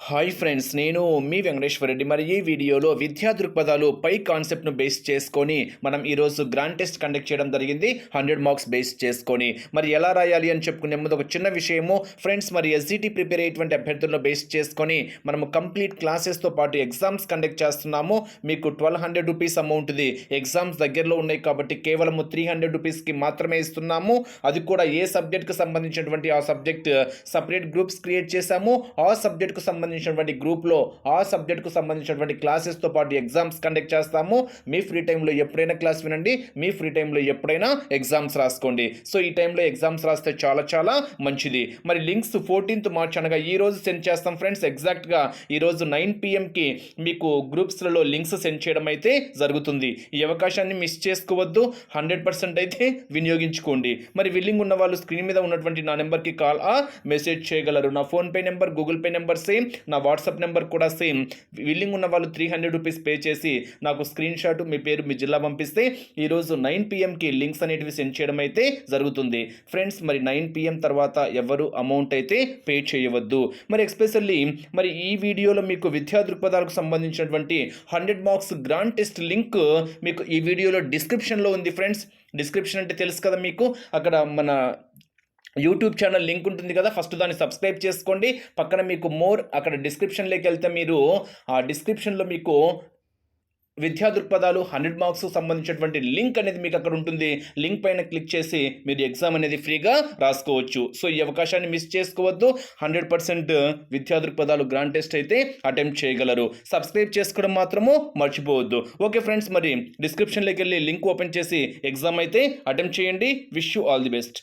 Hi friends నేను మీ వెంకటేశ్వర రెడ్డి. మరి ఈ వీడియోలో విద్యా దృక్పథాలు పై కాన్సెప్ట్ను బేస్ చేసుకొని మనం ఈరోజు గ్రాండ్ టెస్ట్ కండక్ట్ చేయడం జరిగింది. హండ్రెడ్ మార్క్స్ బేస్ చేసుకొని. మరి ఎలా రాయాలి అని చెప్పుకునే ముందు ఒక చిన్న విషయము. ఫ్రెండ్స్ మరి ఎస్జిటి ప్రిపేర్ అయ్యేటువంటి అభ్యర్థులను బేస్ చేసుకొని మనము కంప్లీట్ క్లాసెస్తో పాటు ఎగ్జామ్స్ కండక్ట్ చేస్తున్నాము. మీకు ట్వెల్వ్ హండ్రెడ్ రూపీస్ అమౌంట్ది ఎగ్జామ్స్ దగ్గరలో ఉన్నాయి కాబట్టి కేవలము త్రీ హండ్రెడ్ రూపీస్కి మాత్రమే ఇస్తున్నాము. అది కూడా ఏ సబ్జెక్ట్కి సంబంధించినటువంటి ఆ సబ్జెక్ట్ సపరేట్ గ్రూప్స్ క్రియేట్ చేశాము. ఆ సబ్జెక్ట్కు సంబంధించినటువంటి గ్రూప్లో ఆ సబ్జెక్ట్కు సంబంధించినటువంటి క్లాసెస్తో పాటు ఎగ్జామ్స్ కండక్ట్ చేస్తాము. మీ ఫ్రీ టైంలో ఎప్పుడైనా క్లాస్ వినండి. మీ ఫ్రీ టైంలో ఎప్పుడైనా ఎగ్జామ్స్ రాసుకోండి. సో ఈ టైంలో ఎగ్జామ్స్ రాస్తే చాలా చాలా మంచిది. మరి లింక్స్ ఫోర్టీన్త్ మార్చ్ అనగా ఈ రోజు సెండ్ చేస్తాం ఫ్రెండ్స్. ఎగ్జాక్ట్గా ఈరోజు నైన్ పిఎంకి మీకు గ్రూప్స్లలో లింక్స్ సెండ్ చేయడం అయితే జరుగుతుంది. ఈ అవకాశాన్ని మిస్ చేసుకోవద్దు. హండ్రెడ్ పర్సెంట్ అయితే వినియోగించుకోండి. మరి విల్లింగ్ ఉన్న వాళ్ళు స్క్రీన్ మీద ఉన్నటువంటి నా నెంబర్కి కాల్ ఆ మెసేజ్ చేయగలరు. నా PhonePe number Google Pay number same. నా వాట్సాప్ నెంబర్ కూడా సేమ్. విల్లింగ్ ఉన్న వాళ్ళు త్రీ హండ్రెడ్ రూపీస్ పే చేసి నాకు స్క్రీన్ షాట్ మీ పేరు మీ జిల్లా పంపిస్తే ఈరోజు నైన్ పిఎంకి లింక్స్ అనేటివి సెండ్ చేయడం అయితే జరుగుతుంది. ఫ్రెండ్స్ మరి నైన్ పిఎం తర్వాత ఎవరు అమౌంట్ అయితే పే చేయవద్దు. మరి ఎక్స్పెషల్లీ మరి ఈ వీడియోలో మీకు విద్యా దృక్పథాలకు సంబంధించినటువంటి hundred marks grand test link మీకు ఈ వీడియోలో డిస్క్రిప్షన్లో ఉంది ఫ్రెండ్స్ డిస్క్రిప్షన్ అంటే తెలుసు కదా మీకు? అక్కడ మన యూట్యూబ్ ఛానల్ లింక్ ఉంటుంది కదా ఫస్ట్ దాన్ని సబ్స్క్రైబ్ చేసుకోండి. పక్కన మీకు మోర్ అక్కడ డిస్క్రిప్షన్లోకి వెళ్తే మీరు ఆ డిస్క్రిప్షన్లో మీకు విద్యా దృక్పథాలు హండ్రెడ్ మార్క్స్ సంబంధించినటువంటి లింక్ అనేది మీకు అక్కడ ఉంటుంది. లింక్ పైన క్లిక్ చేసి మీరు ఎగ్జామ్ అనేది ఫ్రీగా రాసుకోవచ్చు. సో ఈ అవకాశాన్ని మిస్ చేసుకోవద్దు. హండ్రెడ్ పర్సెంట్ విద్యా దృక్పథాలు గ్రాండ్ టెస్ట్ అయితే అటెంప్ట్ చేయగలరు. సబ్స్క్రైబ్ చేసుకోవడం మాత్రము మర్చిపోవద్దు. ఓకే ఫ్రెండ్స్ మరి డిస్క్రిప్షన్లోకి వెళ్ళి లింక్ ఓపెన్ చేసి ఎగ్జామ్ అయితే అటెంప్ట్ చేయండి. Wish you all the best.